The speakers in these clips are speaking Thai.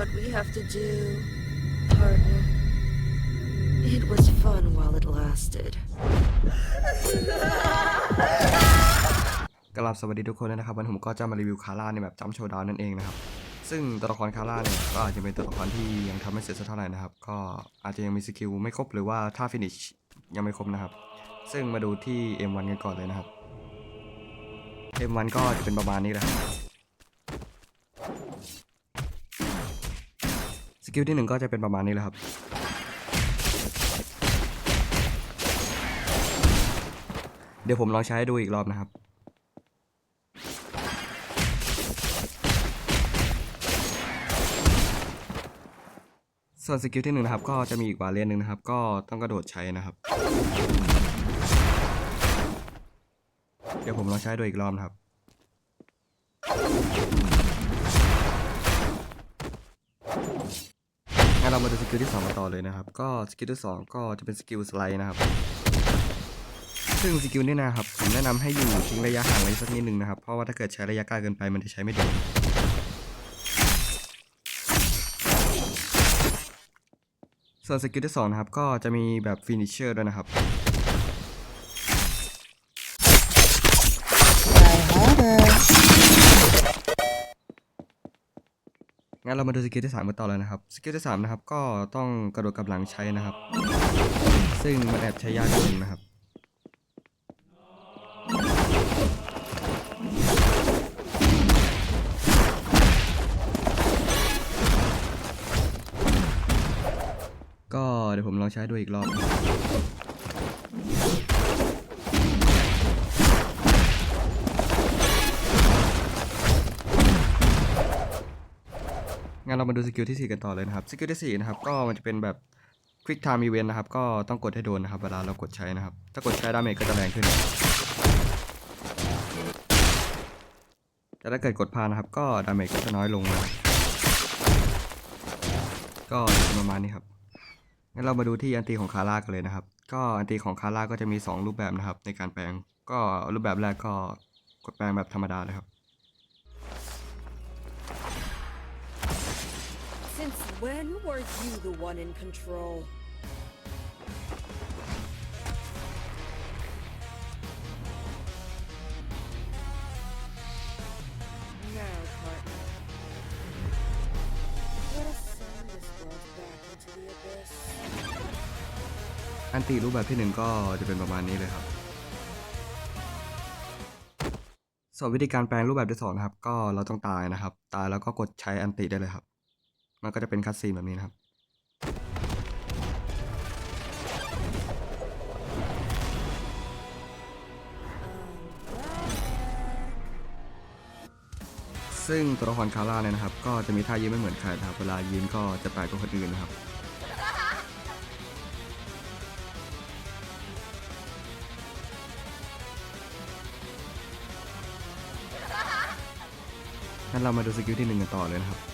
what we have to do, partner. It was fun while it lasted. กราบสวัสดีทุกคนนะครับวันนี้ผมก็จะมารีวิวคาร่าในแบบจัมโชว์ดาวนั่นเองนะครับ ซึ่งตัวละครคาร่าเนี่ยก็อาจจะเป็นตัวละครที่ยังทำไม่เสร็จสักเท่าไหร่นะครับ ก็อาจจะยังมีสกิลไม่ครบหรือว่าท่าฟินิชยังไม่ครบนะครับ ซึ่งมาดูที่ M1 กันก่อนเลยนะครับ M1 ก็จะเป็นประมาณนี้แหละครับ กิลที่หนึ่งก็จะเป็นประมาณนี้แหละครับ เดี๋ยวผมลองใช้ดูอีกรอบนะครับส่วนสกิลที่หนึ่งนะครับ ก็จะมีอีกวาเลียนหนึ่งนะครับ ก็ต้องกระโดดใช้นะครับ เดี๋ยวผมลองใช้ดูอีกรอบนะครับ งั้น เรามาดูสกิลที่สองกันต่อเลยนะครับ ก็สกิลที่สองก็จะเป็นสกิลสไลด์นะครับ ซึ่งสกิลนี้นะครับ ผมแนะนำให้อยู่ทิ้งระยะห่างไว้สักนิดนึงนะครับ เพราะว่าถ้าเกิดใช้ระยะใกล้เกินไปมันจะใช้ไม่ดนส่วนสกิลที่สองนะครับ ก็จะมีแบบฟินิชเชอร์ด้วยนะครับ งั้นเรามาดูสกิลที่สามกันต่อเลยนะครับสกิลที่สามนะครับก็ต้องกระโดดกับหลังใช้นะครับ ซึ่งมันแอบใช้ยากนิดนึงนะครับก็เดี๋ยวผมลองใช้ดูอีกรอบ งั้นเรามาดูสกิลที่ 4 กันต่อเลยนะครับ สกิลที่ 4 นะครับ ก็มันจะเป็นแบบ Quick Time Event นะครับ ก็ต้องกดให้โดนนะครับ เวลาเรากดใช้นะครับ ถ้ากดใช้ดาเมจก็จะแรงขึ้น แต่ถ้าเกิดกดพานะครับ ก็ดาเมจก็จะน้อยลงนะก็จะเป็นประมาณนี้ครับ งั้นเรามาดูที่อันตีของคาร่ากันเลยนะครับ ก็อันตีของคาร่าก็จะมี 2 รูปแบบนะครับ ในการแปลง ก็รูปแบบแรกก็กดแปลงแบบธรรมดาเลยครับ Since when were you the one in control? Now, partner. Let us send this world back into the abyss. อันติรูปแบบที่หนึ่งก็จะเป็นประมาณนี้เลยครับ ส่วนวิธีการแปลงรูปแบบที่สองนะครับ ก็เราต้องตายนะครับ ตายแล้วก็กดใช้อันติได้เลยครับ มันก็จะเป็นคัตซีนแบบนี้นะครับ ซึ่งตัวละครคาร่าเนี่ยนะครับ ก็จะมีท่ายืนไม่เหมือนใครนะครับ เวลายืนก็จะแปลกกว่าคนอื่นนะครับงั้นเรามาดูสกิลที่หนึ่งกันต่อเลยนะครับ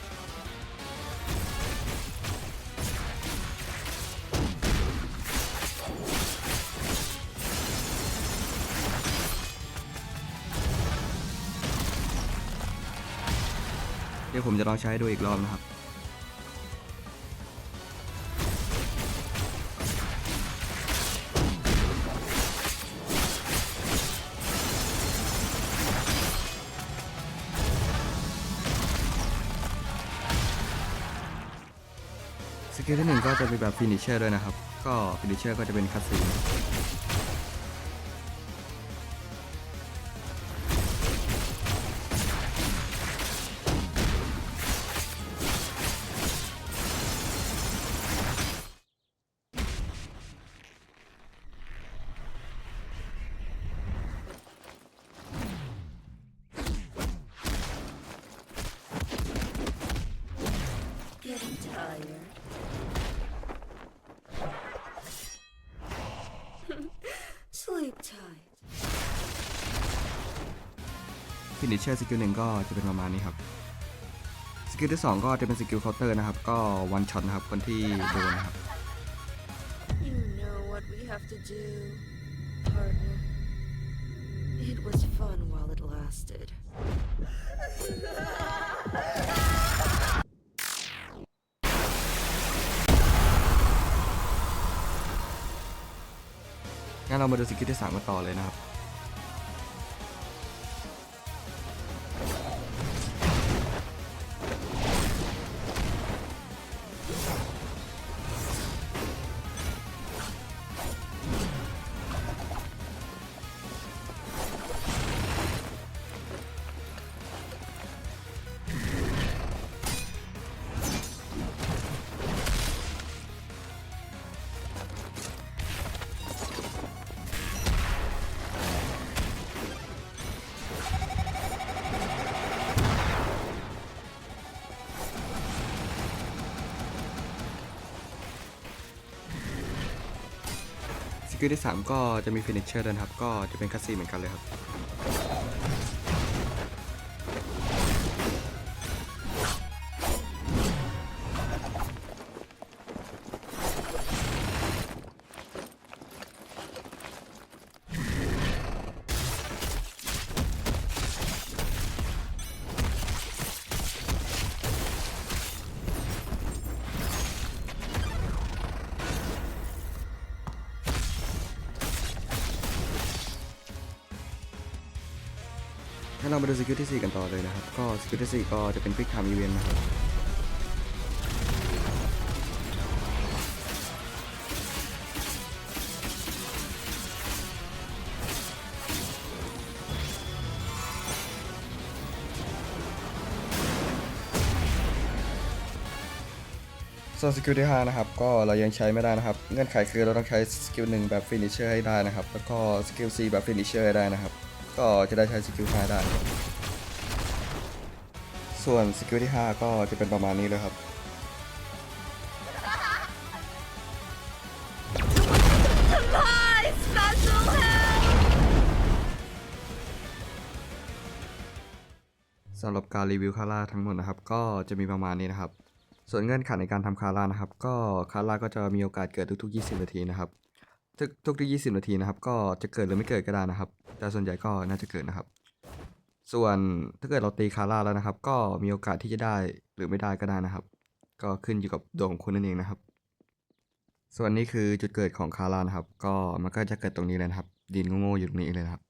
ดี๋ยวผมจะลองใช้ดูอีกรอบนะครับ สกิลที่หนึ่งก็จะเป็นแบบฟินิชเชอร์ด้วยนะครับ ก็ฟินิชเชอร์ก็จะเป็นคัตซีน ฟินิชเชอร์สกิลหนึ่งก็จะเป็นประมาณนี้ครับสกิลที่ 2 ก็จะเป็นสกิลเคาน์เตอร์นะครับ ก็วันช็อตนะครับคนที่โดนนะครับ You know what we have to do, partner. It was fun while it lasted. งั้นเรามาดูสกิลที่ 3 กันต่อเลยนะครับ Yeah. กิลที่ 3 ก็จะมีฟินิชเชอร์ด้วยนะครับ ก็จะเป็นคัสซีเหมือนกันเลยครับ เรามาดูสกิลที่ 4 กันต่อเลยนะครับ ก็สกิลที่ 4 ก็จะเป็น Quick Time Event นะครับส่วนสกิลที่5นะครับก็เรายังใช้ไม่ได้นะครับ เงื่อนไขคือเราต้องใช้สกิลหนึ่งแบบฟินิชเชอร์ให้ได้นะครับ แล้วก็สกิล4แบบฟินิชเชอร์ให้ได้นะครับ ก็จะได้ใช้สกิล5ได้ครับส่วนสกิลที่ 5 ก็จะเป็นประมาณนี้เลยครับ Hi, special help! สำหรับการรีวิวคาร่าทั้งหมดนะครับ ก็จะมีประมาณนี้นะครับ ส่วนเงื่อนไขในการทำคาร่านะครับ ก็คาร่าก็จะมีโอกาสเกิดทุกๆ 20 นาทีนะครับ ทุกทุกๆ20 นาทีนะครับ ก็จะเกิดหรือไม่เกิดก็ได้นะครับ แต่ส่วนใหญ่ก็น่าจะเกิดนะครับ ส่วนถ้าเกิดเราตีคาร่าแล้วนะครับ ก็มีโอกาสที่จะได้หรือไม่ได้ก็ได้นะครับ ก็ขึ้นอยู่กับดวงของคุณนั่นเองนะครับ ส่วนนี้คือจุดเกิดของคาร่านะครับ ก็มันก็จะเกิดตรงนี้เลยนะครับ ดินโง่ๆอยู่ตรงนี้เลยนะครับ